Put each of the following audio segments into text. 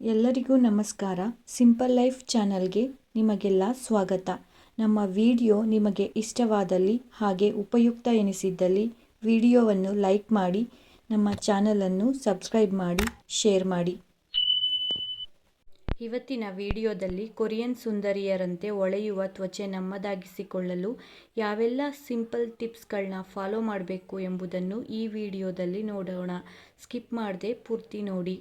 ಎಲ್ಲರಿಗೂ ನಮಸ್ಕಾರ. Simple life ಚಾನಲ್ಗೆ ನಿಮಗೆಲ್ಲ ಸ್ವಾಗತ. ನಮ್ಮ ವಿಡಿಯೋ ನಿಮಗೆ ಇಷ್ಟವಾದಲ್ಲಿ ಹಾಗೆ ಉಪಯುಕ್ತ ಎನಿಸಿದ್ದಲ್ಲಿ ವಿಡಿಯೋವನ್ನು ಲೈಕ್ ಮಾಡಿ, ನಮ್ಮ ಚಾನಲನ್ನು ಸಬ್ಸ್ಕ್ರೈಬ್ ಮಾಡಿ, ಶೇರ್ ಮಾಡಿ. ಇವತ್ತಿನ ವಿಡಿಯೋದಲ್ಲಿ ಕೊರಿಯನ್ ಸುಂದರಿಯರಂತೆ ಒಳೆಯುವ ತ್ವಚೆ ನಮ್ಮದಾಗಿಸಿಕೊಳ್ಳಲು ಯಾವೆಲ್ಲ ಸಿಂಪಲ್ ಟಿಪ್ಸ್ಗಳನ್ನ ಫಾಲೋ ಮಾಡಬೇಕು ಎಂಬುದನ್ನು ಈ ವಿಡಿಯೋದಲ್ಲಿ ನೋಡೋಣ. ಸ್ಕಿಪ್ ಮಾಡದೆ ಪೂರ್ತಿ ನೋಡಿ.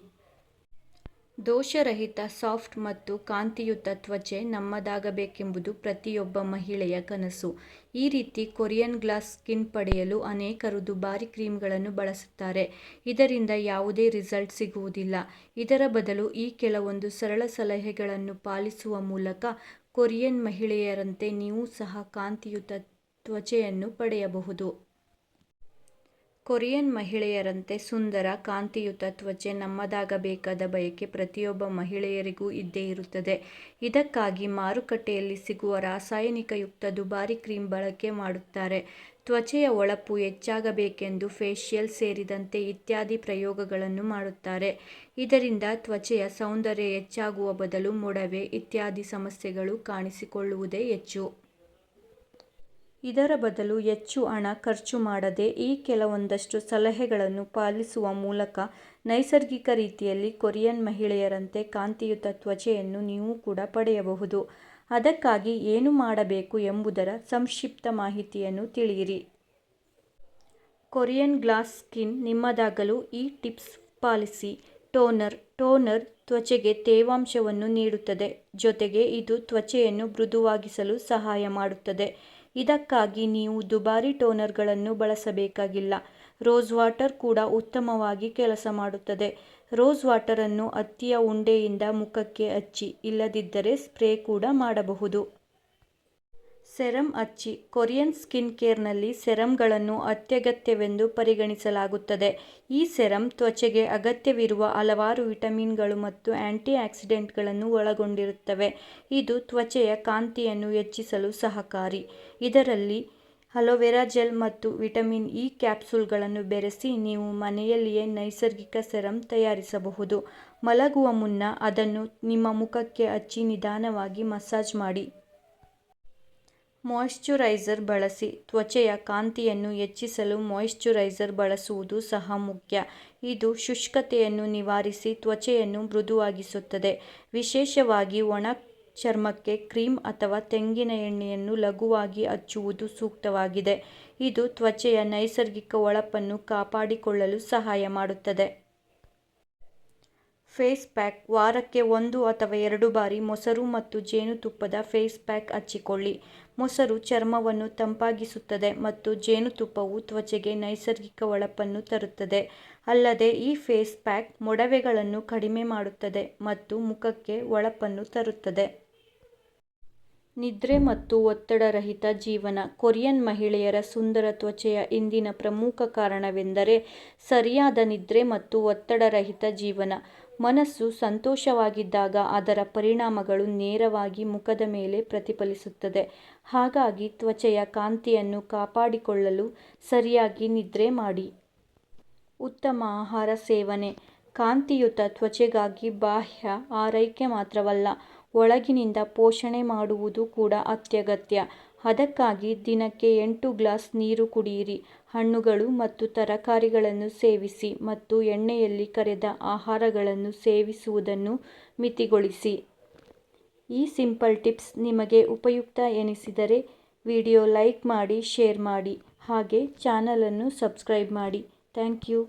ದೋಷರಹಿತ, ಸಾಫ್ಟ್ ಮತ್ತು ಕಾಂತಿಯುತ ತ್ವಚೆ ನಮ್ಮದಾಗಬೇಕೆಂಬುದು ಪ್ರತಿಯೊಬ್ಬ ಮಹಿಳೆಯ ಕನಸು. ಈ ರೀತಿ ಕೊರಿಯನ್ ಗ್ಲಾಸ್ ಸ್ಕಿನ್ ಪಡೆಯಲು ಅನೇಕರು ದುಬಾರಿ ಕ್ರೀಮ್ಗಳನ್ನು ಬಳಸುತ್ತಾರೆ. ಇದರಿಂದ ಯಾವುದೇ ರಿಸಲ್ಟ್ ಸಿಗುವುದಿಲ್ಲ. ಇದರ ಬದಲು ಈ ಕೆಲವೊಂದು ಸರಳ ಸಲಹೆಗಳನ್ನು ಪಾಲಿಸುವ ಮೂಲಕ ಕೊರಿಯನ್ ಮಹಿಳೆಯರಂತೆ ನೀವು ಸಹ ಕಾಂತಿಯುತ ತ್ವಚೆಯನ್ನು ಪಡೆಯಬಹುದು. ಕೊರಿಯನ್ ಮಹಿಳೆಯರಂತೆ ಸುಂದರ, ಕಾಂತಿಯುತ ತ್ವಚೆ ನಮ್ಮದಾಗಬೇಕಾದ ಬಯಕೆ ಪ್ರತಿಯೊಬ್ಬ ಮಹಿಳೆಯರಿಗೂ ಇದ್ದೇ ಇರುತ್ತದೆ. ಇದಕ್ಕಾಗಿ ಮಾರುಕಟ್ಟೆಯಲ್ಲಿ ಸಿಗುವ ರಾಸಾಯನಿಕಯುಕ್ತ ದುಬಾರಿ ಕ್ರೀಮ್ ಬಳಕೆ ಮಾಡುತ್ತಾರೆ. ತ್ವಚೆಯ ಒಳಪು ಹೆಚ್ಚಾಗಬೇಕೆಂದು ಫೇಶಿಯಲ್ ಸೇರಿದಂತೆ ಇತ್ಯಾದಿ ಪ್ರಯೋಗಗಳನ್ನು ಮಾಡುತ್ತಾರೆ. ಇದರಿಂದ ತ್ವಚೆಯ ಸೌಂದರ್ಯ ಹೆಚ್ಚಾಗುವ ಬದಲು ಮೊಡವೆ ಇತ್ಯಾದಿ ಸಮಸ್ಯೆಗಳು ಕಾಣಿಸಿಕೊಳ್ಳುವುದೇ ಹೆಚ್ಚು. ಇದರ ಬದಲು ಹೆಚ್ಚು ಹಣ ಖರ್ಚು ಮಾಡದೆ ಈ ಕೆಲವೊಂದಷ್ಟು ಸಲಹೆಗಳನ್ನು ಪಾಲಿಸುವ ಮೂಲಕ ನೈಸರ್ಗಿಕ ರೀತಿಯಲ್ಲಿ ಕೊರಿಯನ್ ಮಹಿಳೆಯರಂತೆ ಕಾಂತಿಯುತ ತ್ವಚೆಯನ್ನು ನೀವು ಕೂಡ ಪಡೆಯಬಹುದು. ಅದಕ್ಕಾಗಿ ಏನು ಮಾಡಬೇಕು ಎಂಬುದರ ಸಂಕ್ಷಿಪ್ತ ಮಾಹಿತಿಯನ್ನು ತಿಳಿಯಿರಿ. ಕೊರಿಯನ್ ಗ್ಲಾಸ್ ಸ್ಕಿನ್ ನಿಮ್ಮದಾಗಲು ಈ ಟಿಪ್ಸ್ ಪಾಲಿಸಿ. ಟೋನರ್ ಟೋನರ್ ತ್ವಚೆಗೆ ತೇವಾಂಶವನ್ನು ನೀಡುತ್ತದೆ. ಜೊತೆಗೆ ಇದು ತ್ವಚೆಯನ್ನು ಮೃದುವಾಗಿಸಲು ಸಹಾಯ ಮಾಡುತ್ತದೆ. ಇದಕ್ಕಾಗಿ ನೀವು ದುಬಾರಿ ಟೋನರ್ಗಳನ್ನು ಬಳಸಬೇಕಾಗಿಲ್ಲ. ರೋಸ್ ವಾಟರ್ ಕೂಡ ಉತ್ತಮವಾಗಿ ಕೆಲಸ ಮಾಡುತ್ತದೆ. ರೋಸ್ ವಾಟರನ್ನು ಹತ್ತಿಯ ಉಂಡೆಯಿಂದ ಮುಖಕ್ಕೆ ಹಚ್ಚಿ ಇಲ್ಲದಿದ್ದರೆ ಸ್ಪ್ರೇ ಕೂಡ ಮಾಡಬಹುದು. ಸೆರಮ್ ಹಚ್ಚಿ ಕೊರಿಯನ್ ಸ್ಕಿನ್ ಕೇರ್ನಲ್ಲಿ ಸೆರಮ್ಗಳನ್ನು ಅತ್ಯಗತ್ಯವೆಂದು ಪರಿಗಣಿಸಲಾಗುತ್ತದೆ. ಈ ಸೆರಮ್ ತ್ವಚೆಗೆ ಅಗತ್ಯವಿರುವ ಹಲವಾರು ವಿಟಮಿನ್ಗಳು ಮತ್ತು ಆಂಟಿ ಆಕ್ಸಿಡೆಂಟ್ಗಳನ್ನು ಒಳಗೊಂಡಿರುತ್ತವೆ. ಇದು ತ್ವಚೆಯ ಕಾಂತಿಯನ್ನು ಹೆಚ್ಚಿಸಲು ಸಹಕಾರಿ. ಇದರಲ್ಲಿ ಅಲೋವೆರಾ ಜೆಲ್ ಮತ್ತು ವಿಟಮಿನ್ ಇ ಕ್ಯಾಪ್ಸೂಲ್ಗಳನ್ನು ಬೆರೆಸಿ ನೀವು ಮನೆಯಲ್ಲಿಯೇ ನೈಸರ್ಗಿಕ ಸೆರಮ್ ತಯಾರಿಸಬಹುದು. ಮಲಗುವ ಮುನ್ನ ಅದನ್ನು ನಿಮ್ಮ ಮುಖಕ್ಕೆ ಹಚ್ಚಿ ನಿಧಾನವಾಗಿ ಮಸಾಜ್ ಮಾಡಿ. ಮಾಯಿಶ್ಚರೈಸರ್ ಬಳಸಿ, ತ್ವಚೆಯ ಕಾಂತಿಯನ್ನು ಹೆಚ್ಚಿಸಲು ಮಾಯಿಶ್ಚರೈಸರ್ ಬಳಸುವುದು ಸಹ ಮುಖ್ಯ. ಇದು ಶುಷ್ಕತೆಯನ್ನು ನಿವಾರಿಸಿ ತ್ವಚೆಯನ್ನು ಮೃದುವಾಗಿಸುತ್ತದೆ. ವಿಶೇಷವಾಗಿ ಒಣ ಚರ್ಮಕ್ಕೆ ಕ್ರೀಮ್ ಅಥವಾ ತೆಂಗಿನ ಎಣ್ಣೆಯನ್ನು ಲಘುವಾಗಿ ಹಚ್ಚುವುದು ಸೂಕ್ತವಾಗಿದೆ. ಇದು ತ್ವಚೆಯ ನೈಸರ್ಗಿಕ ಹೊಳಪನ್ನು ಕಾಪಾಡಿಕೊಳ್ಳಲು ಸಹಾಯ ಮಾಡುತ್ತದೆ. ಫೇಸ್ ಪ್ಯಾಕ್ ವಾರಕ್ಕೆ ಒಂದು ಅಥವಾ ಎರಡು ಬಾರಿ ಮೊಸರು ಮತ್ತು ಜೇನುತುಪ್ಪದ ಫೇಸ್ ಪ್ಯಾಕ್ ಹಚ್ಚಿಕೊಳ್ಳಿ. ಮೊಸರು ಚರ್ಮವನ್ನು ತಂಪಾಗಿಸುತ್ತದೆ ಮತ್ತು ಜೇನುತುಪ್ಪವು ತ್ವಚೆಗೆ ನೈಸರ್ಗಿಕ ಹೊಳಪನ್ನು ತರುತ್ತದೆ. ಅಲ್ಲದೆ ಈ ಫೇಸ್ ಪ್ಯಾಕ್ ಮೊಡವೆಗಳನ್ನು ಕಡಿಮೆ ಮಾಡುತ್ತದೆ ಮತ್ತು ಮುಖಕ್ಕೆ ಹೊಳಪನ್ನು ತರುತ್ತದೆ. ನಿದ್ರೆ ಮತ್ತು ಒತ್ತಡರಹಿತ ಜೀವನ. ಕೊರಿಯನ್ ಮಹಿಳೆಯರ ಸುಂದರ ತ್ವಚೆಯ ಇಂದಿನ ಪ್ರಮುಖ ಕಾರಣವೆಂದರೆ ಸರಿಯಾದ ನಿದ್ರೆ ಮತ್ತು ಒತ್ತಡರಹಿತ ಜೀವನ. ಮನಸ್ಸು ಸಂತೋಷವಾಗಿದ್ದಾಗ ಅದರ ಪರಿಣಾಮಗಳು ನೇರವಾಗಿ ಮುಖದ ಮೇಲೆ ಪ್ರತಿಫಲಿಸುತ್ತದೆ. ಹಾಗಾಗಿ ತ್ವಚೆಯ ಕಾಂತಿಯನ್ನು ಕಾಪಾಡಿಕೊಳ್ಳಲು ಸರಿಯಾಗಿ ನಿದ್ರೆ ಮಾಡಿ. ಉತ್ತಮ ಆಹಾರ ಸೇವನೆ. ಕಾಂತಿಯುತ ತ್ವಚೆಗಾಗಿ ಬಾಹ್ಯ ಆರೈಕೆ ಮಾತ್ರವಲ್ಲ, ಒಳಗಿನಿಂದ ಪೋಷಣೆ ಮಾಡುವುದು ಕೂಡ ಅತ್ಯಗತ್ಯ. ಅದಕ್ಕಾಗಿ ದಿನಕ್ಕೆ ಎಂಟು ಗ್ಲಾಸ್ ನೀರು ಕುಡಿಯಿರಿ. ಹಣ್ಣುಗಳು ಮತ್ತು ತರಕಾರಿಗಳನ್ನು ಸೇವಿಸಿ ಮತ್ತು ಎಣ್ಣೆಯಲ್ಲಿ ಕರೆದ ಆಹಾರಗಳನ್ನು ಸೇವಿಸುವುದನ್ನು ಮಿತಿಗೊಳಿಸಿ. ಈ ಸಿಂಪಲ್ ಟಿಪ್ಸ್ ನಿಮಗೆ ಉಪಯುಕ್ತ ಎನಿಸಿದರೆ ವಿಡಿಯೋ ಲೈಕ್ ಮಾಡಿ, ಶೇರ್ ಮಾಡಿ ಹಾಗೆ ಚಾನಲನ್ನು ಸಬ್ಸ್ಕ್ರೈಬ್ ಮಾಡಿ. Thank you.